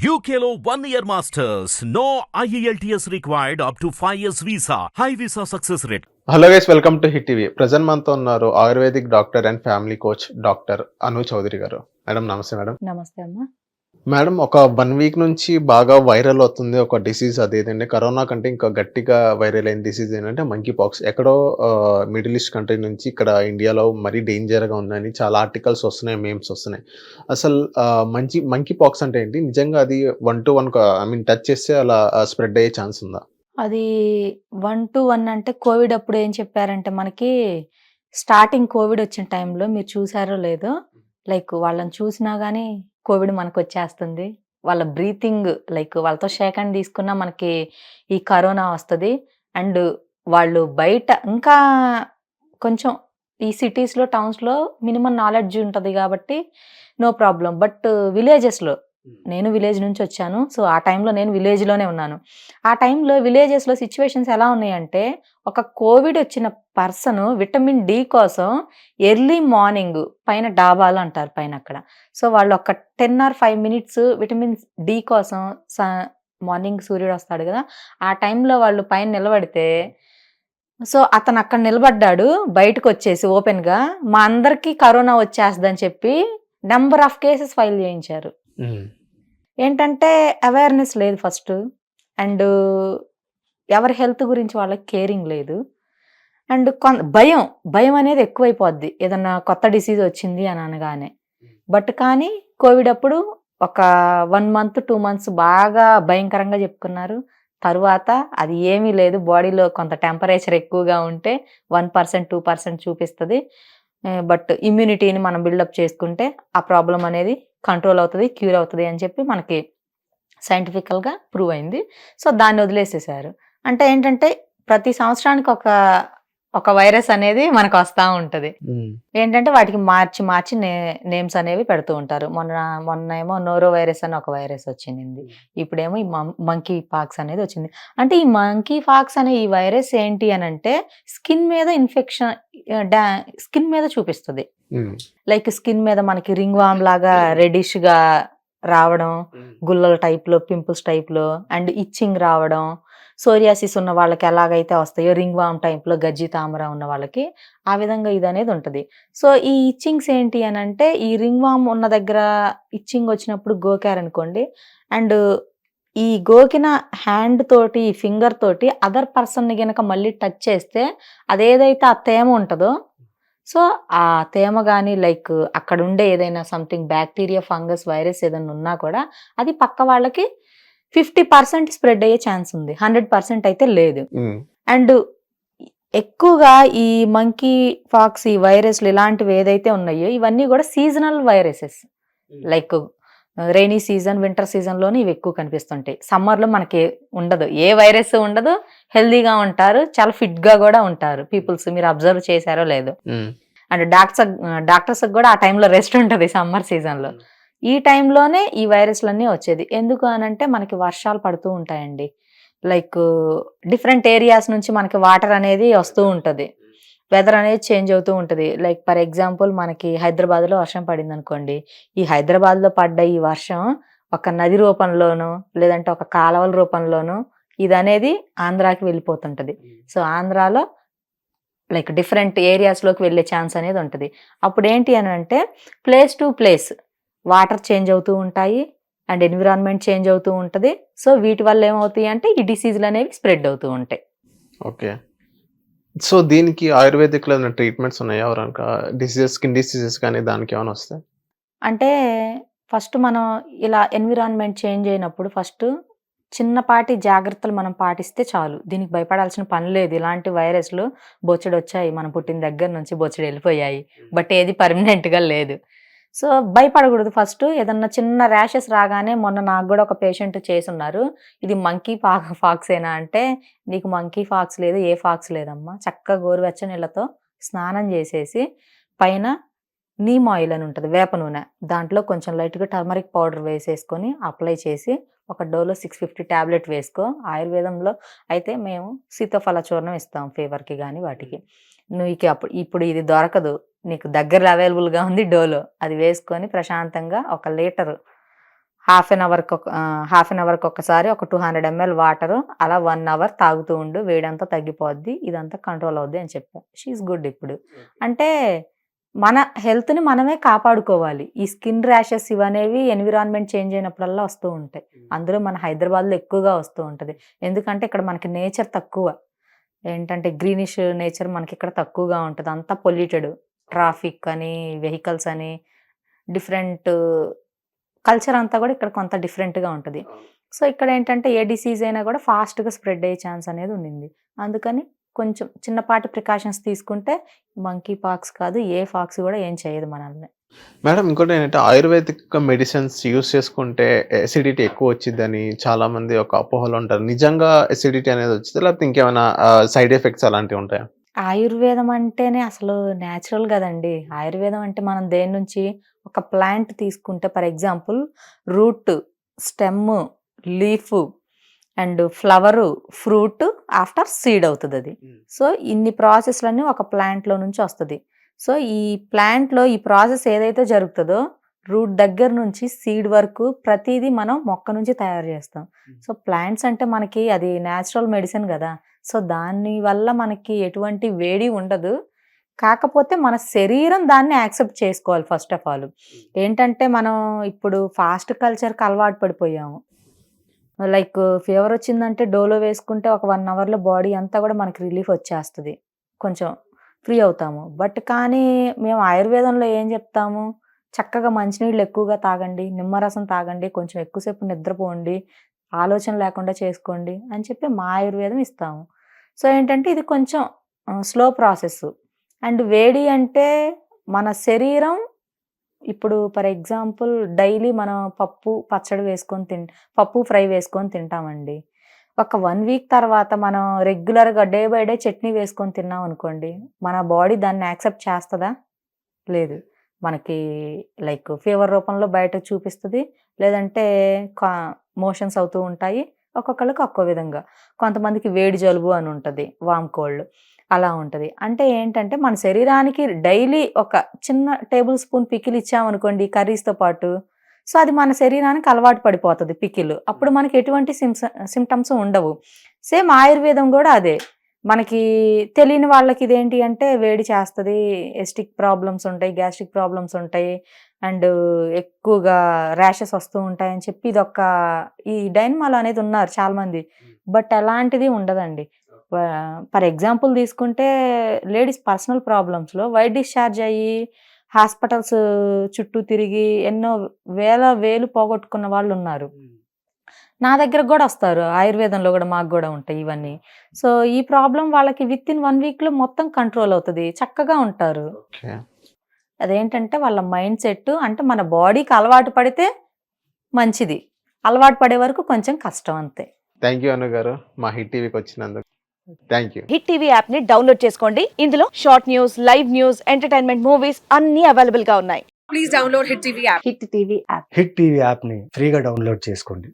One year masters. No E IELTS required up to 5 years visa. High visa success rate. Hello guys welcome to hit TV present మనతో ఉన్నారు ayurvedic doctor and family coach doctor Anu Chaudhary గారు madam నమస్తే madam నమస్తే అమ్మా madam ఒక one week నుంచి బాగా viral అవుతుంది ఒక డిసీజ్ అది ఏదంటే కరోనా కంటే ఇంకా గట్టిగా వైరల్ అయిన డిసీజ్ ఏంటంటే మంకీ పాక్స్ ఎక్కడో మిడిల్ ఈస్ట్ కంట్రీ నుంచి ఇక్కడ ఇండియాలో మరీ డేంజర్గా ఉందని చాలా ఆర్టికల్స్ వస్తున్నాయి మేమ్స్ వస్తున్నాయి. అసలు మంచి మంకీ పాక్స్ అంటే ఏంటి? నిజంగా అది one to one I mean touch చేస్తే అలా స్ప్రెడ్ అయ్యే ఛాన్స్ ఉందా? అది వన్ టు వన్ అంటే కోవిడ్ అప్పుడు ఏం చెప్పారంటే మనకి స్టార్టింగ్ కోవిడ్ వచ్చిన టైంలో మీరు చూసారో లేదో లైక్ వాళ్ళని చూసినా కానీ కోవిడ్ మనకు వచ్చేస్తుంది వాళ్ళ బ్రీతింగ్ లైక్ వాళ్ళతో షేక్ హ్యాండ్ తీసుకున్నా మనకి ఈ కరోనా వస్తుంది. అండ్ వాళ్ళు బయట ఇంకా కొంచెం ఈ సిటీస్లో టౌన్స్లో మినిమం నాలెడ్జ్ ఉంటుంది కాబట్టి నో ప్రాబ్లం. బట్ విలేజెస్లో నేను విలేజ్ నుంచి వచ్చాను. సో ఆ టైంలో నేను విలేజ్లోనే ఉన్నాను. ఆ టైంలో విలేజెస్లో సిచ్యువేషన్స్ ఎలా ఉన్నాయంటే ఒక కోవిడ్ వచ్చిన పర్సన్ విటమిన్ డి కోసం ఎర్లీ మార్నింగ్ పైన డాబాలు అంటారు పైన అక్కడ. సో వాళ్ళు ఒక ten or five minutes vitamin D కోసం మార్నింగ్ సూర్యుడు వస్తాడు కదా ఆ టైంలో వాళ్ళు పైన నిలబడితే సో అతను అక్కడ నిలబడ్డాడు బయటకు వచ్చేసి ఓపెన్గా మా అందరికీ కరోనా వచ్చేస్తుందని చెప్పి నెంబర్ ఆఫ్ కేసెస్ ఫైల్ చేయించారు. ఏంటంటే అవేర్నెస్ లేదు ఫస్ట్ అండ్ ఎవరి హెల్త్ గురించి వాళ్ళకి కేరింగ్ లేదు. అండ్ కొ భయం భయం అనేది ఎక్కువైపోద్ది. ఏదన్నా కొత్త డిసీజ్ వచ్చింది అని అనగానే. బట్ కానీ కోవిడ్ అప్పుడు ఒక వన్ మంత్ టూ మంత్స్ బాగా భయంకరంగా చెప్పుకున్నారు. తరువాత అది ఏమీ లేదు. బాడీలో కొంత టెంపరేచర్ ఎక్కువగా ఉంటే వన్ పర్సెంట్ టూ పర్సెంట్ చూపిస్తుంది. బట్ ఇమ్యూనిటీని మనం బిల్డప్ చేసుకుంటే ఆ ప్రాబ్లం అనేది కంట్రోల్ అవుతుంది క్యూర్ అవుతుంది అని చెప్పి మనకి సైంటిఫికల్గా ప్రూవ్ అయింది. సో దాన్ని వదిలేసేసారు. అంటే ఏంటంటే ప్రతి సంవత్సరానికి ఒక ఒక వైరస్ అనేది మనకు వస్తూ ఉంటుంది. ఏంటంటే వాటికి మార్చి మార్చి నే నేమ్స్ అనేవి పెడుతూ ఉంటారు. మొన్న మొన్న ఏమో నోరో వైరస్ అని ఒక వైరస్ వచ్చింది. ఇప్పుడేమో ఈ మంకీ పాక్స్ అనేది వచ్చింది. అంటే ఈ మంకీ పాక్స్ అనే ఈ వైరస్ ఏంటి అని అంటే స్కిన్ మీద ఇన్ఫెక్షన్ డా స్కిన్ మీద చూపిస్తుంది. లైక్ స్కిన్ మీద మనకి రింగ్ వామ్ లాగా రెడిష్గా రావడం గుల్లల టైప్లో పింపుల్స్ టైప్లో అండ్ ఇచ్చింగ్ రావడం సోరియాసిస్ ఉన్న వాళ్ళకి ఎలాగైతే వస్తాయో రింగ్ వామ్ టైప్లో గజ్జి తామర ఉన్న వాళ్ళకి ఆ విధంగా ఇది అనేది ఉంటుంది. సో ఈ ఇచ్చింగ్స్ ఏంటి అని అంటే ఈ రింగ్ వామ్ ఉన్న దగ్గర ఇచ్చింగ్ వచ్చినప్పుడు గోకారనుకోండి అండ్ ఈ గోకిన హ్యాండ్ తోటి ఫింగర్ తోటి అదర్ పర్సన్ని గనక మళ్ళీ టచ్ చేస్తే అదేదైతే ఆ తేమ ఉంటుందో సో ఆ తేమ కానీ లైక్ అక్కడ ఉండే ఏదైనా సంథింగ్ బ్యాక్టీరియా ఫంగస్ వైరస్ ఏదైనా ఉన్నా కూడా అది పక్క వాళ్ళకి ఫిఫ్టీ పర్సెంట్ స్ప్రెడ్ అయ్యే ఛాన్స్ ఉంది. హండ్రెడ్ పర్సెంట్ అయితే లేదు. అండ్ ఎక్కువగా ఈ మంకీ ఫాక్స్ ఈ వైరస్లు ఇలాంటివి ఏదైతే ఉన్నాయో ఇవన్నీ కూడా seasonal viruses. Like rainy season winter సీజన్లోనే ఇవి ఎక్కువ కనిపిస్తుంటాయి. సమ్మర్లో మనకి ఉండదు. ఏ వైరస్ ఉండదు హెల్దీగా ఉంటారు చాలా ఫిట్గా కూడా ఉంటారు. పీపుల్స్ మీరు అబ్జర్వ్ చేశారో లేదో. అండ్ డాక్టర్స్ డాక్టర్స్ కూడా ఆ టైంలో రెస్ట్ ఉంటుంది సమ్మర్ సీజన్లో ఈ టైంలోనే ఈ వైరస్లన్నీ వచ్చేది. ఎందుకు అనంటే మనకి వర్షాలు పడుతూ ఉంటాయండి. లైక్ డిఫరెంట్ ఏరియాస్ నుంచి మనకి వాటర్ అనేది వస్తూ ఉంటుంది. వెదర్ అనేది చేంజ్ అవుతూ ఉంటుంది. లైక్ ఫర్ ఎగ్జాంపుల్ మనకి హైదరాబాద్లో వర్షం పడింది అనుకోండి ఈ హైదరాబాద్లో పడ్డ ఈ వర్షం ఒక నది రూపంలోనూ లేదంటే ఒక కాలువల రూపంలోనూ ఇది అనేది ఆంధ్రాకి వెళ్ళిపోతుంటది. సో ఆంధ్రాలో లైక్ డిఫరెంట్ ఏరియాస్లోకి వెళ్ళే ఛాన్స్ అనేది ఉంటుంది. అప్పుడు ఏంటి అని అంటే place to place water change అవుతూ ఉంటాయి అండ్ ఎన్విరాన్మెంట్ చేంజ్ అవుతూ ఉంటుంది. సో వీటి వల్ల ఏమవుతాయి అంటే ఈ డిసీజులు అనేవి స్ప్రెడ్ అవుతూ ఉంటాయి. ఓకే. సో దీనికి ఆయుర్వేదిక్లో ఏమైనా ట్రీట్మెంట్స్ ఉన్నాయా? ఎవరనక డిసీజెస్ స్కిన్ డిసీజెస్ కానీ దానికి ఏమైనా వస్తాయి అంటే ఫస్ట్ మనం ఇలా ఎన్విరాన్మెంట్ చేంజ్ అయినప్పుడు ఫస్ట్ చిన్నపాటి జాగ్రత్తలు మనం పాటిస్తే చాలు. దీనికి భయపడాల్సిన పని లేదు. ఇలాంటి వైరస్లు బొచ్చడి వచ్చాయి మనం పుట్టిన దగ్గర నుంచి బొచ్చడి వెళ్ళిపోయాయి. బట్ ఏది పర్మనెంట్గా లేదు. సో భయపడకూడదు ఫస్ట్. ఏదన్నా చిన్న ర్యాషెస్ రాగానే మొన్న నాకు కూడా ఒక పేషెంట్ చేసున్నారు. ఇది మంకీ ఫాక్ ఫాక్సేనా అంటే నీకు మంకీ ఫాక్స్ లేదు ఏ ఫాక్స్ లేదమ్మా. చక్కగా గోరువెచ్చని నీళ్ళతో స్నానం చేసేసి పైన నీమ్ ఆయిల్ అని ఉంటుంది వేప నూనె. దాంట్లో కొంచెం లైట్గా టర్మరిక్ పౌడర్ వేసేసుకొని అప్లై చేసి ఒక డోలో సిక్స్ ఫిఫ్టీ ట్యాబ్లెట్ వేసుకో. ఆయుర్వేదంలో అయితే మేము సీతాఫల చూర్ణం ఇస్తాం ఫీవర్కి కానీ వాటికి. నువ్వు ఇక అప్పుడు ఇప్పుడు ఇది దొరకదు. నీకు దగ్గర అవైలబుల్గా ఉంది డోలో. అది వేసుకొని ప్రశాంతంగా ఒక లీటర్ హాఫ్ అన్ అవర్కి ఒక హాఫ్ అన్ అవర్కి ఒకసారి ఒక టూ హండ్రెడ్ ఎంఎల్ వాటర్ అలా వన్ అవర్ తాగుతూ ఉండు. వేడంతా తగ్గిపోద్ది. ఇదంతా కంట్రోల్ అవుద్ది అని చెప్పా షీఈస్ గుడ్ ఇప్పుడు. అంటే మన హెల్త్ని మనమే కాపాడుకోవాలి. ఈ స్కిన్ ర్యాషెస్ ఇవనేవి ఎన్విరాన్మెంట్ చేంజ్ అయినప్పుడల్లా వస్తూ ఉంటాయి. అందులో మన హైదరాబాద్లో ఎక్కువగా వస్తూ ఉంటుంది. ఎందుకంటే ఇక్కడ మనకి నేచర్ తక్కువ. ఏంటంటే గ్రీనిష్ నేచర్ మనకి ఇక్కడ తక్కువగా ఉంటుంది. అంతా పొల్యూటెడ్. ట్రాఫిక్ అని వెహికల్స్ అని డిఫరెంట్ కల్చర్ అంతా కూడా ఇక్కడ కొంత డిఫరెంట్గా ఉంటుంది. సో ఇక్కడ ఏంటంటే ఏ డిసీజ్ అయినా కూడా ఫాస్ట్గా స్ప్రెడ్ అయ్యే ఛాన్స్ అనేది ఉండింది. అందుకని కొంచెం చిన్నపాటి ప్రికాషన్స్ తీసుకుంటే మంకీ పాక్స్ కాదు ఏ ఫాక్స్ కూడా ఏం చేయదు మనల్ని. మేడం ఇంకోటి ఏంటంటే ఆయుర్వేదిక్ మెడిసిన్స్ యూస్ చేసుకుంటే ఎసిడిటీ ఎక్కువ వచ్చిందని చాలా మంది ఒక అపోహలో ఉంటారు. నిజంగా ఎసిడిటీ అనేది వచ్చింది లేకపోతే ఇంకేమైనా సైడ్ ఎఫెక్ట్స్ అలాంటివి ఉంటాయా? ఆయుర్వేదం అంటేనే అసలు న్యాచురల్ కదండి. ఆయుర్వేదం అంటే మనం దేని నుంచి ఒక ప్లాంట్ తీసుకుంటే for example root stem leaf and flower fruit after seed అవుతుంది అది సో ఇన్ని ప్రాసెస్లన్నీ ఒక ప్లాంట్లో నుంచి వస్తుంది. సో ఈ ప్లాంట్లో ఈ ప్రాసెస్ ఏదైతే జరుగుతుందో రూట్ దగ్గర నుంచి సీడ్ వరకు ప్రతిదీ మనం మొక్క నుంచి తయారు చేస్తాం. సో ప్లాంట్స్ అంటే మనకి అది న్యాచురల్ మెడిసిన్ కదా. సో దాని వల్ల మనకి ఎటువంటి వేడి ఉండదు. కాకపోతే మన శరీరం దాన్ని యాక్సెప్ట్ చేసుకోవాలి ఫస్ట్ ఆఫ్ ఆల్. ఏంటంటే మనం ఇప్పుడు ఫాస్ట్ కల్చర్కి అలవాటు పడిపోయాము. లైక్ ఫీవర్ వచ్చిందంటే డోలో వేసుకుంటే ఒక వన్ అవర్లో బాడీ అంతా కూడా మనకి రిలీఫ్ వచ్చేస్తుంది. కొంచెం ఫ్రీ అవుతాము. బట్ కానీ మేము ఆయుర్వేదంలో ఏం చెప్తాము? చక్కగా మంచినీళ్ళు ఎక్కువగా తాగండి నిమ్మరసం తాగండి కొంచెం ఎక్కువసేపు నిద్రపోండి ఆలోచన లేకుండా చేసుకోండి అని చెప్పి మా ఆయుర్వేదం ఇస్తాము. సో ఏంటంటే ఇది కొంచెం స్లో ప్రాసెస్ అండ్ వేడి అంటే మన శరీరం ఇప్పుడు ఫర్ ఎగ్జాంపుల్ డైలీ మనం పప్పు పచ్చడి వేసుకొని తిన్ పప్పు ఫ్రై వేసుకొని తింటామండి. ఒక వన్ వీక్ తర్వాత మనం రెగ్యులర్గా డే బై డే చట్నీ వేసుకొని తిన్నాం అనుకోండి మన బాడీ దాన్ని యాక్సెప్ట్ చేస్తుందా? లేదు. మనకి లైక్ ఫీవర్ రూపంలో బయట చూపిస్తుంది లేదంటే మోషన్స్ అవుతూ ఉంటాయి. ఒక్కొక్కళ్ళకి ఒక్కో విధంగా. కొంతమందికి వేడి జలుబు అని ఉంటుంది వామ్ కోల్డ్ అలా ఉంటుంది. అంటే ఏంటంటే మన శరీరానికి డైలీ ఒక చిన్న టేబుల్ స్పూన్ పికిల్ ఇచ్చామనుకోండి కర్రీస్తో పాటు సో అది మన శరీరానికి అలవాటు పడిపోతుంది పికిల్. అప్పుడు మనకి ఎటువంటి సిమ్స్ సిమ్టమ్స్ ఉండవు. సేమ్ ఆయుర్వేదం కూడా అదే. మనకి తెలియని వాళ్ళకి ఇదేంటి అంటే వేడి చేస్తుంది ఎస్టిక్ ప్రాబ్లమ్స్ ఉంటాయి గ్యాస్ట్రిక్ ప్రాబ్లమ్స్ ఉంటాయి అండ్ ఎక్కువగా ర్యాషెస్ వస్తూ ఉంటాయి అని చెప్పి ఇది ఒక ఈ డైన్మాల్ అనేది ఉన్నారు చాలా మంది బట్ అలాంటిది ఉండదండి. ఫర్ ఎగ్జాంపుల్ తీసుకుంటే లేడీస్ పర్సనల్ ప్రాబ్లమ్స్లో వైట్ డిశ్చార్జ్ అయ్యి హాస్పిటల్స్ చుట్టూ తిరిగి ఎన్నో వేల వేలు పోగొట్టుకున్న వాళ్ళు ఉన్నారు. నా దగ్గర కూడా వస్తారు. ఆయుర్వేదంలో కూడా మాకు కూడా ఉంటాయి ఇవన్నీ. సో ఈ ప్రాబ్లం వాళ్ళకి విత్ ఇన్ వన్ వీక్లో మొత్తం కంట్రోల్ అవుతుంది. చక్కగా ఉంటారు. అదేంటంటే వాళ్ళ మైండ్ సెట్ అంటే మన బాడీకి అలవాటు పడితే మంచిది. అలవాటు పడే వరకు కొంచెం కష్టం అంతే. థ్యాంక్ యూ అను గారు. మా హిట్ టీవీకి వచ్చినందుకు. థ్యాంక్ యూ హిట్ టీవీ యాప్ని డౌన్లోడ్ చేసుకోండి. ఇందులో short news live news entertainment movies అన్ని అవైలబుల్గా ఉన్నాయి. Please download Hit TV app. Hit TV app hit TV యాప్ని ఫ్రీగా డౌన్లోడ్ చేసుకోండి.